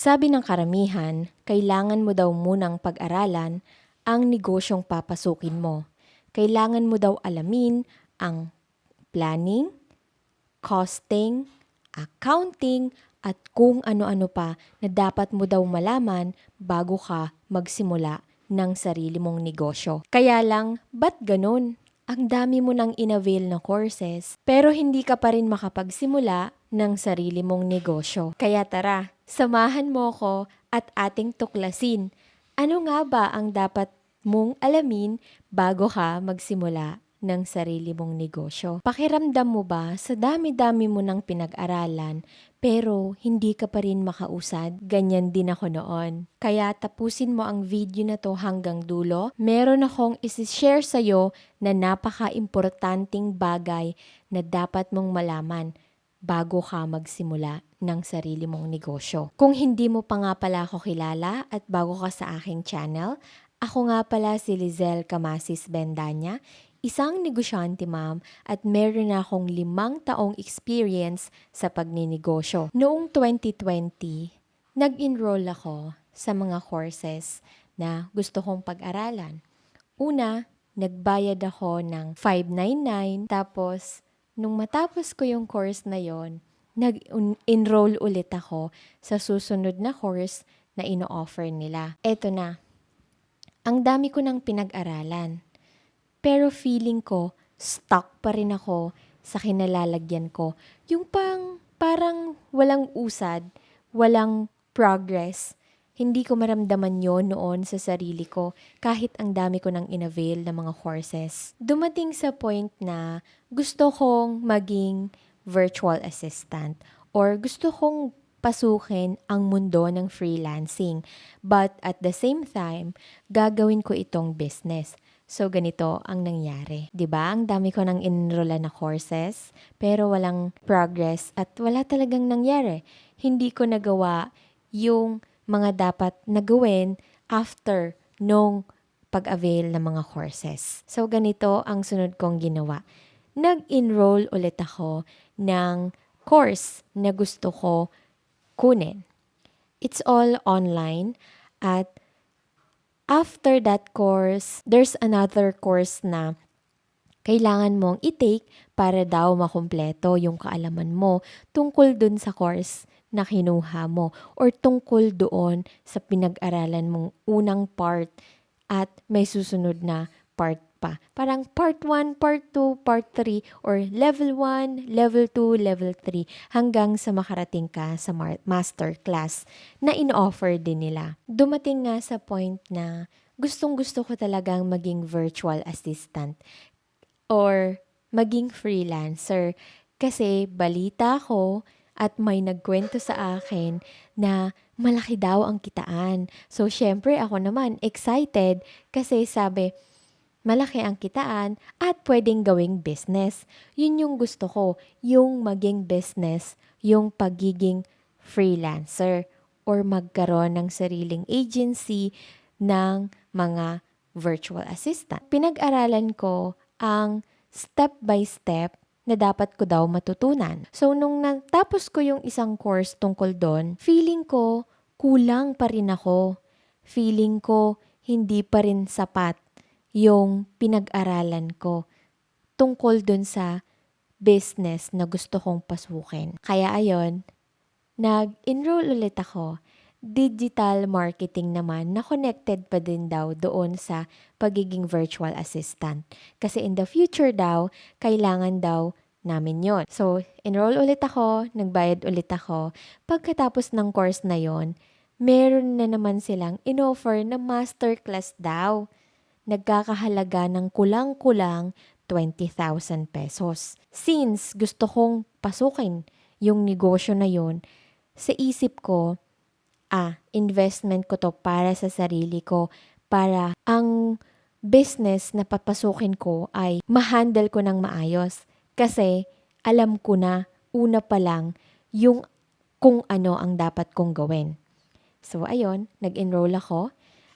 Sabi ng karamihan, kailangan mo daw munang pag-aralan ang negosyong papasukin mo. Kailangan mo daw alamin ang planning, costing, accounting, at kung ano-ano pa na dapat mo daw malaman bago ka magsimula ng sarili mong negosyo. Kaya lang, ba't ganun? Ang dami mo nang inavail na courses, pero hindi ka pa rin makapagsimula ng sarili mong negosyo. Kaya tara, samahan mo ko at ating tuklasin. Ano nga ba ang dapat mong alamin bago ka magsimula ng sarili mong negosyo. Pakiramdam mo ba sa dami-dami mo nang pinag-aralan pero hindi ka pa rin makausad? Ganyan din ako noon. Kaya tapusin mo ang video na to hanggang dulo. Meron akong isi-share sa'yo na napaka-importanting bagay na dapat mong malaman bago ka magsimula ng sarili mong negosyo. Kung hindi mo pa nga pala ako kilala at bago ka sa aking channel, ako nga pala si Lizelle Camasis Bendanya, isang negosyante ma'am at meron na akong limang taong experience sa pagninegosyo. Noong 2020, nag-enroll ako sa mga courses na gusto kong pag-aralan. Una, nagbayad ako ng 599 tapos nung matapos ko yung course na yon, nag-enroll ulit ako sa susunod na course na ino-offer nila. Eto na, ang dami ko nang pinag-aralan. Pero feeling ko, stuck pa rin ako sa kinalalagyan ko. Yung pang parang walang usad, walang progress. Hindi ko maramdaman yon noon sa sarili ko kahit ang dami ko nang inavail ng mga courses. Dumating sa point na gusto kong maging virtual assistant or gusto kong pasukin ang mundo ng freelancing. But at the same time, gagawin ko itong business. So, ganito ang nangyari. 'Di ba Ang dami ko nang enrollan na courses, pero walang progress at wala talagang nangyari. Hindi ko nagawa yung mga dapat na gawin after nung pag-avail ng mga courses. So, ganito ang sunod kong ginawa. Nag-enroll ulit ako ng course na gusto ko kunin. It's all online at after that course, there's another course na kailangan mong i-take para daw makumpleto yung kaalaman mo tungkol dun sa course na kinuha mo or tungkol doon sa pinag-aralan mong unang part at may susunod na part pa. Parang part 1, part 2, part 3, or level 1, level 2, level 3, hanggang sa makarating ka sa master class na in-offer din nila. Dumating nga sa point na gustong gusto ko talagang maging virtual assistant or maging freelancer kasi balita ko at may nagkwento sa akin na malaki daw ang kitaan. So, syempre ako naman excited kasi sabi, malaki ang kitaan at pwedeng gawing business. Yun yung gusto ko, yung maging business, yung pagiging freelancer or magkaroon ng sariling agency ng mga virtual assistant. Pinag-aralan ko ang step by step na dapat ko daw matutunan. So, nung natapos ko yung isang course tungkol doon, feeling ko kulang pa rin ako. Feeling ko hindi pa rin sapat yung pinag-aralan ko tungkol dun sa business na gusto kong pasukin. Kaya ayon, nag-enroll ulit ako. Digital marketing naman na connected pa din daw doon sa pagiging virtual assistant. Kasi in the future daw, kailangan daw namin yon. So, enroll ulit ako, nagbayad ulit ako. Pagkatapos ng course na yon, meron na naman silang inoffer na masterclass daw nagkakahalaga ng kulang-kulang 20,000 pesos. Since gusto kong pasukin yung negosyo na yon, sa isip ko, ah, investment ko to para sa sarili ko, para ang business na papasukin ko ay ma-handle ko ng maayos. Kasi alam ko na una pa lang yung kung ano ang dapat kong gawin. So ayun, nag-enroll ako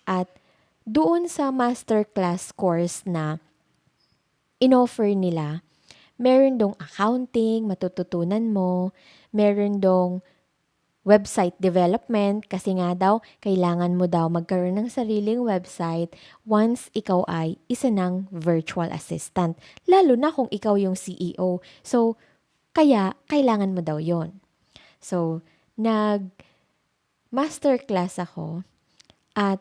at doon sa masterclass course na inoffer nila, meron dong accounting, matututunan mo, meron dong website development kasi nga daw kailangan mo daw magkaroon ng sariling website once ikaw ay isa ng virtual assistant. Lalo na kung ikaw yung CEO. So, kaya kailangan mo daw yon. So, nag masterclass ako at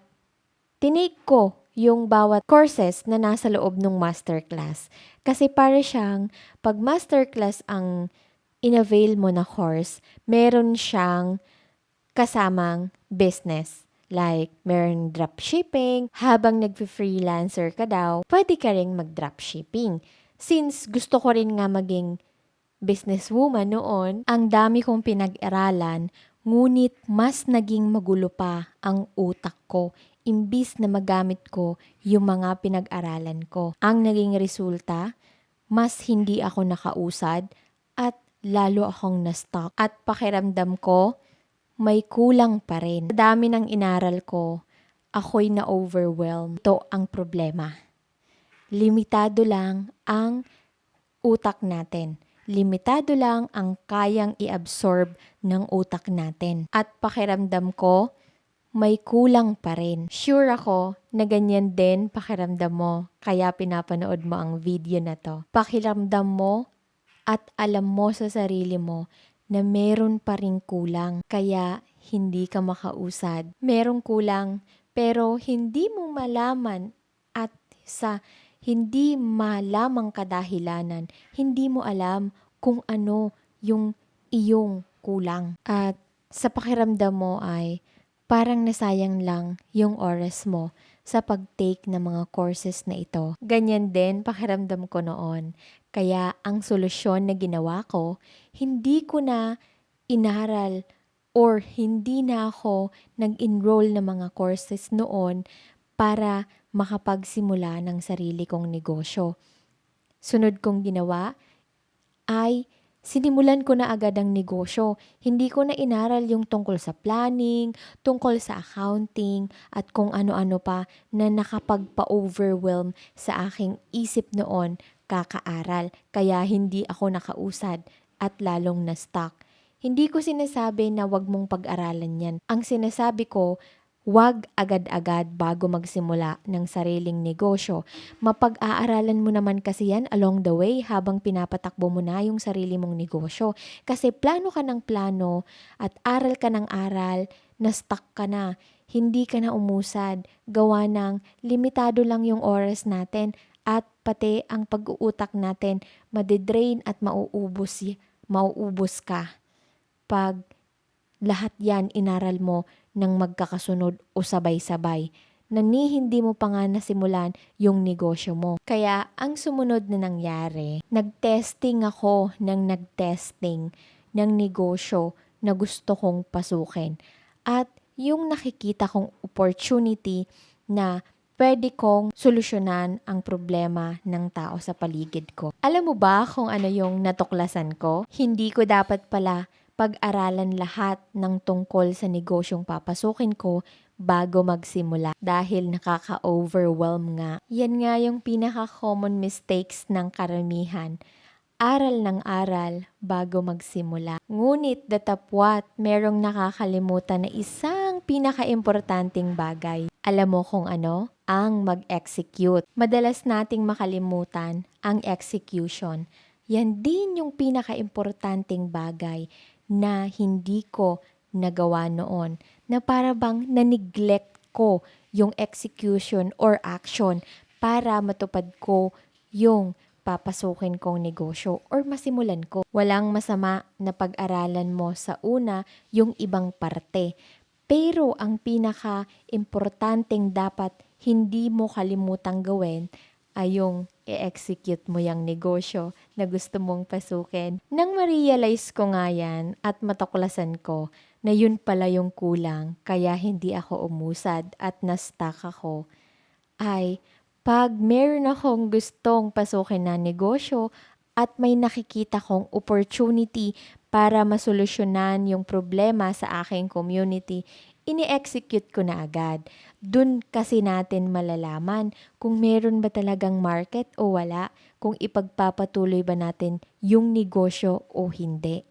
tinake ko yung bawat courses na nasa loob ng masterclass. Kasi para siyang, pag masterclass ang inavail mo na course, meron siyang kasamang business. Like, meron dropshipping, habang nag-freelancer ka daw, pwede ka rin mag-dropshipping. Since gusto ko rin nga maging businesswoman noon, ang dami kong pinag-aralan, ngunit mas naging magulo pa ang utak ko imbis na magamit ko yung mga pinag-aralan ko. Ang naging resulta, mas hindi ako nakausad lalo akong na-stuck. At pakiramdam ko, may kulang pa rin. Sa dami ng inaral ko, ako'y na-overwhelm. Ito ang problema. Limitado lang ang utak natin. Limitado lang ang kayang i-absorb ng utak natin. At pakiramdam ko, may kulang pa rin. Sure ako na ganyan din pakiramdam mo, kaya pinapanood mo ang video na to. Pakiramdam mo at alam mo sa sarili mo na meron pa rin kulang, kaya hindi ka makausad. Merong kulang, pero hindi mo malaman at sa hindi malamang kadahilanan, hindi mo alam kung ano yung iyong kulang. At sa pakiramdam mo ay parang nasayang lang yung oras mo sa pag-take ng mga courses na ito. Ganyan din pakiramdam ko noon. Kaya ang solusyon na ginawa ko, hindi ko na inaral or hindi na ako nag-enroll ng mga courses noon para makapagsimula ng sarili kong negosyo. Sunod kong ginawa ay sinimulan ko na agad ang negosyo. Hindi ko na inaral yung tungkol sa planning, tungkol sa accounting, at kung ano-ano pa na nakapagpa-overwhelm sa aking isip noon kakaaral. Kaya hindi ako nakausad at lalong na-stuck. Hindi ko sinasabi na wag mong pag-aralan yan. Ang sinasabi ko, Huwag agad-agad bago magsimula ng sariling negosyo. Mapag-aaralan mo naman kasi yan along the way habang pinapatakbo mo na yung sarili mong negosyo. Kasi plano ka ng plano at aral ka ng aral, na stuck ka na. Hindi ka na umusad. Gawa ng limitado lang yung oras natin at pati ang pag-uutak natin madidrain at mauubos, mauubos ka. Pag lahat yan inaral mo ng magkakasunod o sabay-sabay na ni hindi mo pa nga nasimulan yung negosyo mo. Kaya ang sumunod na nangyari, nagtesting ako ng nagtesting ng negosyo na gusto kong pasukin. At yung nakikita kong opportunity na pwede kong solusyonan ang problema ng tao sa paligid ko. Alam mo ba kung ano yung natuklasan ko? Hindi ko dapat pala pag-aralan lahat ng tungkol sa negosyong papasukin ko bago magsimula dahil nakaka-overwhelm nga. Yan nga yung pinaka-common mistakes ng karamihan. Aral ng aral bago magsimula. Ngunit datapwat, merong nakakalimutan na isang pinaka-importanting bagay. Alam mo kung ano? Ang mag-execute. Madalas nating makalimutan ang execution. Yan din yung pinaka-importanting bagay na hindi ko nagawa noon. Na para bang na-neglect ko yung execution or action para matupad ko yung papasukin kong negosyo or masimulan ko. Walang masama na pag-aralan mo sa una yung ibang parte. Pero ang pinaka-importanteng dapat hindi mo kalimutang gawin ay yung i-execute mo yung negosyo na gusto mong pasukin. Nang ma-realize ko nga yan at matuklasan ko na yun pala yung kulang kaya hindi ako umusad at na-stuck ako, ay pag meron akong gustong pasukin na negosyo at may nakikita kong opportunity para masolusyonan yung problema sa aking community, ini-execute ko na agad. Dun kasi natin malalaman kung meron ba talagang market o wala, kung ipagpapatuloy ba natin yung negosyo o hindi.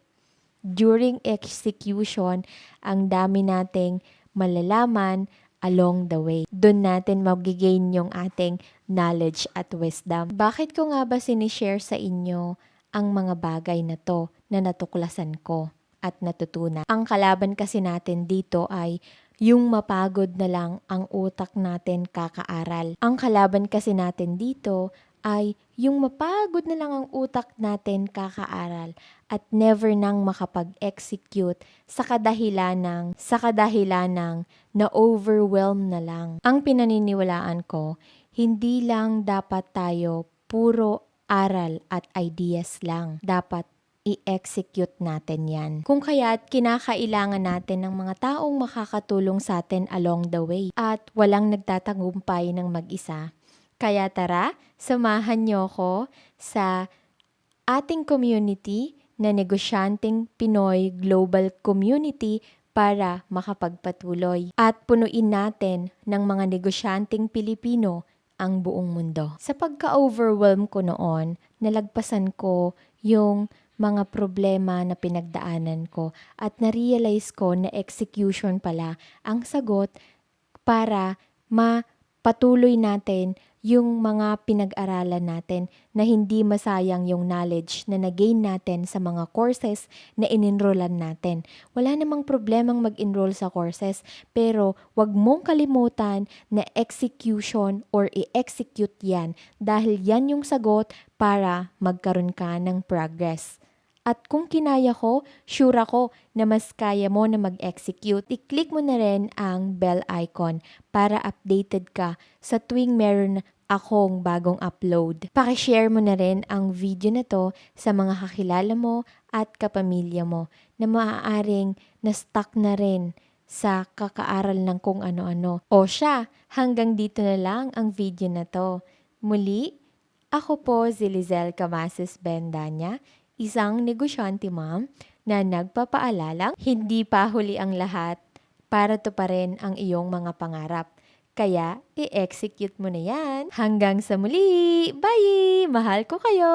during execution, ang dami nating malalaman along the way. Doon natin magigain yung ating knowledge at wisdom. Bakit ko nga ba sinishare sa inyo ang mga bagay na to na natuklasan ko at natutunan? Ang kalaban kasi natin dito ay yung mapagod na lang ang utak natin kakaaral. Ang kalaban kasi natin dito ay yung mapagod na lang ang utak natin kakaaral at never nang makapag-execute sa kadahilan ng sa kadahilan ng na-overwhelm na lang. Ang pinaniniwalaan ko, hindi lang dapat tayo puro aral at ideas lang. Dapat i-execute natin yan. Kung kaya't kinakailangan natin ng mga taong makakatulong sa atin along the way at walang nagtatagumpay ng mag-isa. Kaya tara, samahan niyo ko sa ating community na negosyanteng Pinoy Global Community para makapagpatuloy at punuin natin ng mga negosyanteng Pilipino ang buong mundo. Sa pagka-overwhelm ko noon, nalagpasan ko yung mga problema na pinagdaanan ko at na-realize ko na execution pala ang sagot para mapatuloy natin yung mga pinag-aralan natin na hindi masayang yung knowledge na nagain natin sa mga courses na inenrollan natin. Wala namang problemang mag-enroll sa courses, pero wag mong kalimutan na execution or i-execute yan dahil yan yung sagot para magkaroon ka ng progress. At kung kinaya ko, sure ako na mas kaya mo na mag-execute. I-click mo na rin ang bell icon para updated ka sa tuwing meron akong bagong upload. Pakishare mo na rin ang video na to sa mga kakilala mo at kapamilya mo na maaaring na-stuck na rin sa kakaaral ng kung ano-ano. O siya, hanggang dito na lang ang video na to. Muli, ako po si Lizelle Camases Bendanya, isang negosyante ma'am na nagpapaalalang hindi pa huli ang lahat para to pa rin ang iyong mga pangarap. Kaya, i-execute mo na yan. Hanggang sa muli! Bye! Mahal ko kayo!